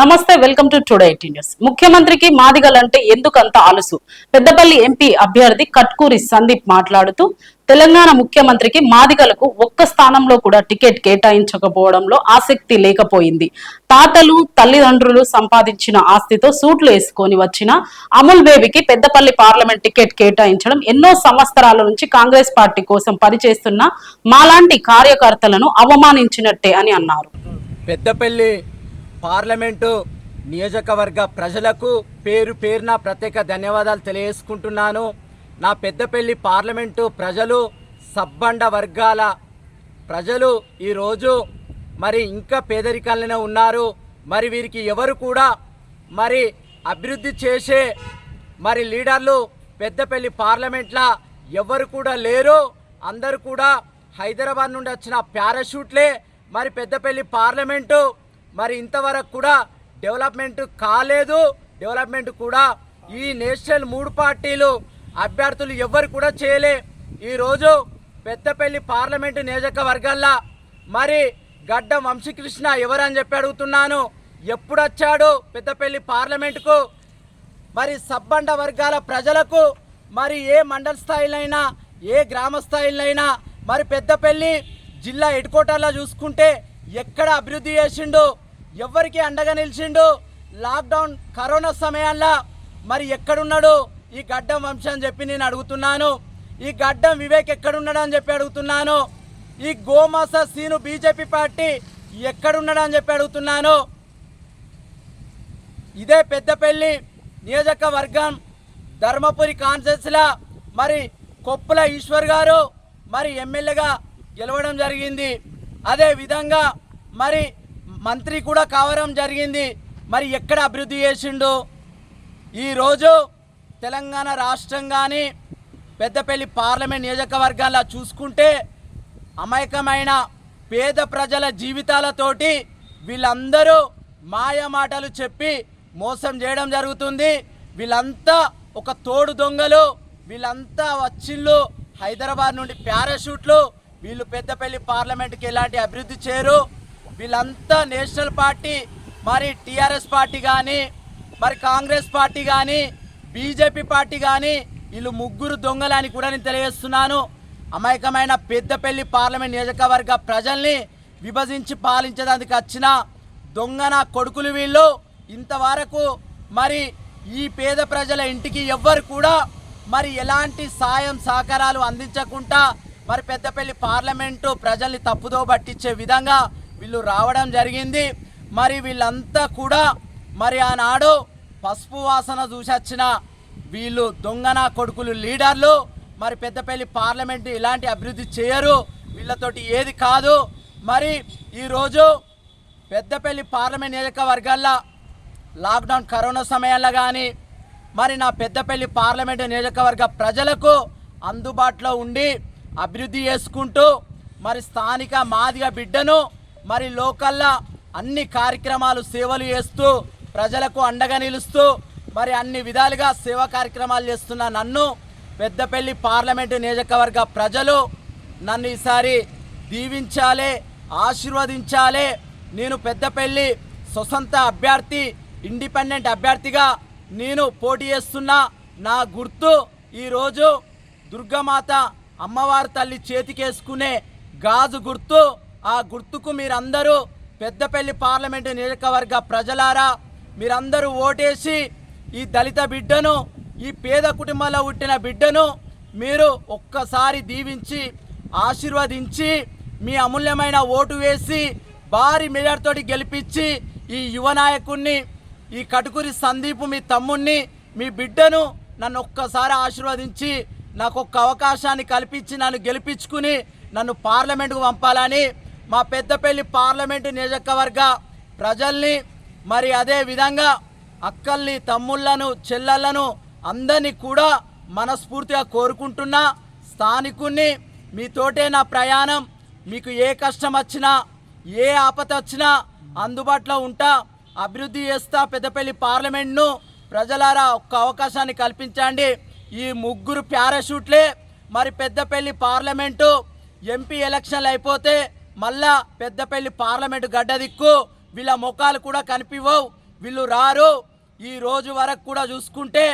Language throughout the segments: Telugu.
నమస్తే welcome to today eighty news. ముఖ్యమంత్రికి మాదిగలంటే ఎందుకంత ఆలుసు పెద్దపల్లి ఎంపీ అభ్యర్థి కట్కూరి సందీప్ మాట్లాడుతూ తెలంగాణ ముఖ్యమంత్రికి మాదిగలకు ఒక్క స్థానంలో కూడా టికెట్ కేటాయించకపోవడంలో ఆసక్తి లేకపోయింది. తాతలు తల్లిదండ్రులు సంపాదించిన ఆస్తితో సూట్లు వేసుకొని వచ్చిన అమూల్ బేబీకి పెద్దపల్లి పార్లమెంట్ టికెట్ కేటాయించడం ఎన్నో సంవత్సరాల నుంచి కాంగ్రెస్ పార్టీ కోసం పనిచేస్తున్న మాలాంటి కార్యకర్తలను అవమానించినట్టే అని అన్నారు. పెద్దపల్లి పార్లమెంటు నియోజకవర్గ ప్రజలకు పేరు పేరున ప్రత్యేక ధన్యవాదాలు తెలియజేసుకుంటున్నాను. నా పెద్దపల్లి పార్లమెంటు ప్రజలు సబ్బండ వర్గాల ప్రజలు ఈరోజు మరి ఇంకా పేదరికాలనే ఉన్నారు. మరి వీరికి ఎవరు కూడా మరి అభివృద్ధి చేసే మరి లీడర్లు పెద్దపల్లి పార్లమెంట్లో ఎవరు కూడా లేరు. అందరూ కూడా హైదరాబాద్ నుండి వచ్చిన పారాషూట్లే. మరి పెద్దపల్లి పార్లమెంటు మరి ఇంతవరకు కూడా డెవలప్మెంట్ కాలేదు. డెవలప్మెంట్ కూడా ఈ నేషనల్ మూడు పార్టీలు అభ్యర్థులు ఎవ్వరు కూడా చేయలే. ఈరోజు పెద్దపల్లి పార్లమెంటు నియోజకవర్గాల్లో మరి గడ్డ వంశీకృష్ణ ఎవరని చెప్పి అడుగుతున్నాను. ఎప్పుడు వచ్చాడు పెద్దపల్లి పార్లమెంటుకు? మరి సబ్బండ వర్గాల ప్రజలకు మరి ఏ మండల స్థాయిలైనా ఏ గ్రామ స్థాయిలైనా మరి పెద్దపల్లి జిల్లా హెడ్ క్వార్టర్లో చూసుకుంటే ఎక్కడ అభివృద్ధి చేసిండు ఎవరికి అండగా నిలిచిండు లాక్డౌన్ కరోనా సమయాల్లో మరి ఎక్కడున్నాడు? ఈ గడ్డం వంశం అని చెప్పి నేను అడుగుతున్నాను. ఈ గడ్డం వివేక్ ఎక్కడున్నాడు అని చెప్పి అడుగుతున్నాను. ఈ గోమాస సీను బీజేపీ పార్టీ ఎక్కడున్నాడు అని చెప్పి అడుగుతున్నాను. ఇదే పెద్దపల్లి నియోజకవర్గం ధర్మపురి కాన్సెన్స్లా మరి కొప్పుల ఈశ్వర్ గారు మరి ఎమ్మెల్యేగా గెలవడం జరిగింది. అదే విధంగా మరి మంత్రి కూడా కావడం జరిగింది. మరి ఎక్కడ అభివృద్ధి చేసిండు? ఈరోజు తెలంగాణ రాష్ట్రం కానీ పెద్దపల్లి పార్లమెంట్ నియోజకవర్గాల్లో చూసుకుంటే అమాయకమైన పేద ప్రజల జీవితాలతోటి వీళ్ళందరూ మాయమాటలు చెప్పి మోసం చేయడం జరుగుతుంది. వీళ్ళంతా ఒక తోడు దొంగలు. వీళ్ళంతా వచ్చిళ్ళు. హైదరాబాద్ నుండి పారాషూట్లు. వీళ్ళు పెద్దపల్లి పార్లమెంట్కి ఎలాంటి అభివృద్ధి చేయరు. వీళ్ళంతా నేషనల్ పార్టీ మరి టీఆర్ఎస్ పార్టీ కానీ మరి కాంగ్రెస్ పార్టీ కానీ బీజేపీ పార్టీ కానీ వీళ్ళు ముగ్గురు దొంగలని కూడా నేను తెలియజేస్తున్నాను. అమాయకమైన పెద్దపల్లి పార్లమెంట్ నియోజకవర్గ ప్రజల్ని విభజించి పాలించడానికి వచ్చిన దొంగన కొడుకులు వీళ్ళు. ఇంతవరకు మరి ఈ పేద ప్రజల ఇంటికి ఎవ్వరు కూడా మరి ఎలాంటి సాయం సహకారాలు అందించకుండా మరి పెద్దపల్లి పార్లమెంటు ప్రజల్ని తప్పుదో పట్టించే విధంగా వీళ్ళు రావడం జరిగింది. మరి వీళ్ళంతా కూడా మరి ఆనాడు పసుపు వాసన చూసొచ్చిన వీళ్ళు దొంగన కొడుకులు లీడర్లు. మరి పెద్దపల్లి పార్లమెంట్ ఇలాంటి అభివృద్ధి చేయరు. వీళ్ళతోటి ఏది కాదు. మరి ఈరోజు పెద్దపల్లి పార్లమెంట్ నియోజకవర్గాల్లో లాక్డౌన్ కరోనా సమయాల్లో కానీ మరి నా పెద్దపల్లి పార్లమెంటు నియోజకవర్గ ప్రజలకు అందుబాటులో ఉండి అభివృద్ధి చేసుకుంటూ మరి స్థానిక మాదిగ బిడ్డను మరి లోకల్లా అన్ని కార్యక్రమాలు సేవలు చేస్తూ ప్రజలకు అండగా నిలుస్తూ మరి అన్ని విధాలుగా సేవా కార్యక్రమాలు చేస్తున్న నన్ను పెద్దపల్లి పార్లమెంటు నియోజకవర్గ ప్రజలు నన్ను ఈసారి దీవించాలి ఆశీర్వదించాలి. నేను పెద్దపల్లి స్వసంత అభ్యర్థి ఇండిపెండెంట్ అభ్యర్థిగా నేను పోటీ చేస్తున్న. నా గుర్తు ఈరోజు దుర్గమాత అమ్మవారి తల్లి చేతికేసుకునే గాజు గుర్తు ఆ గుర్తుకు మీరందరూ పెద్దపల్లి పార్లమెంటు నియోజకవర్గ ప్రజలారా మీరందరూ ఓటేసి ఈ దళిత బిడ్డను ఈ పేద కుటుంబంలో పుట్టిన బిడ్డను మీరు ఒక్కసారి దీవించి ఆశీర్వదించి మీ అమూల్యమైన ఓటు వేసి భారీ మెజార్టీతోటి గెలిపించి ఈ యువ నాయకుణ్ణి ఈ కటుకురి సందీప్ మీ తమ్ముణ్ణి మీ బిడ్డను నన్ను ఒక్కసారి ఆశీర్వదించి నాకు ఒక్క అవకాశాన్ని కల్పించి నన్ను గెలిపించుకుని నన్ను పార్లమెంటుకు పంపాలని మా పెద్దపల్లి పార్లమెంటు నియోజకవర్గ ప్రజల్ని మరి అదే విధంగా అక్కల్ని తమ్ముళ్ళను చెల్లెళ్ళను అందరినీ కూడా మనస్ఫూర్తిగా కోరుకుంటున్నా. స్థానికుణ్ణి మీతోటే నా ప్రయాణం. మీకు ఏ కష్టం వచ్చినా ఏ ఆపత వచ్చినా అందుబాటులో ఉంటా. అభివృద్ధి చేస్తా పెద్దపల్లి పార్లమెంట్ను. ప్రజలారా ఒక్క అవకాశాన్ని కల్పించండి. ఈ ముగ్గురు ప్యారాషూట్లే. మరి పెద్దపల్లి పార్లమెంటు ఎంపీ ఎలక్షన్లు అయిపోతే మళ్ళా పెద్దపల్లి పార్లమెంటు గడ్డ దిక్కు వీళ్ళ ముఖాలు కూడా కనిపివ్వవు. వీళ్ళు రారు. ఈ రోజు వరకు కూడా చూసుకుంటే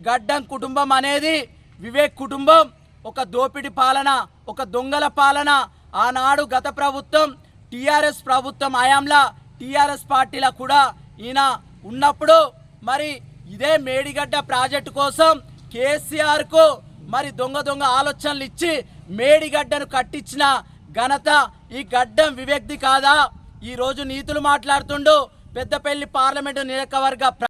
గడ్డం కుటుంబం అనేది వివేక్ కుటుంబం ఒక దోపిడి పాలన ఒక దొంగల పాలన. ఆనాడు గత ప్రభుత్వం టీఆర్ఎస్ ప్రభుత్వం హయాంలా టీఆర్ఎస్ పార్టీలో కూడా ఈయన ఉన్నప్పుడు మరి ఇదే మేడిగడ్డ ప్రాజెక్టు కోసం కేసీఆర్కు మరి దొంగ దొంగ ఆలోచనలు ఇచ్చి మేడిగడ్డను కట్టించిన ఘనత ఈ గడ్డం వివేక్ది కాదా? ఈ రోజు నీతులు మాట్లాడుతుండు పెద్దపల్లి పార్లమెంటు నియోజకవర్గ ప్ర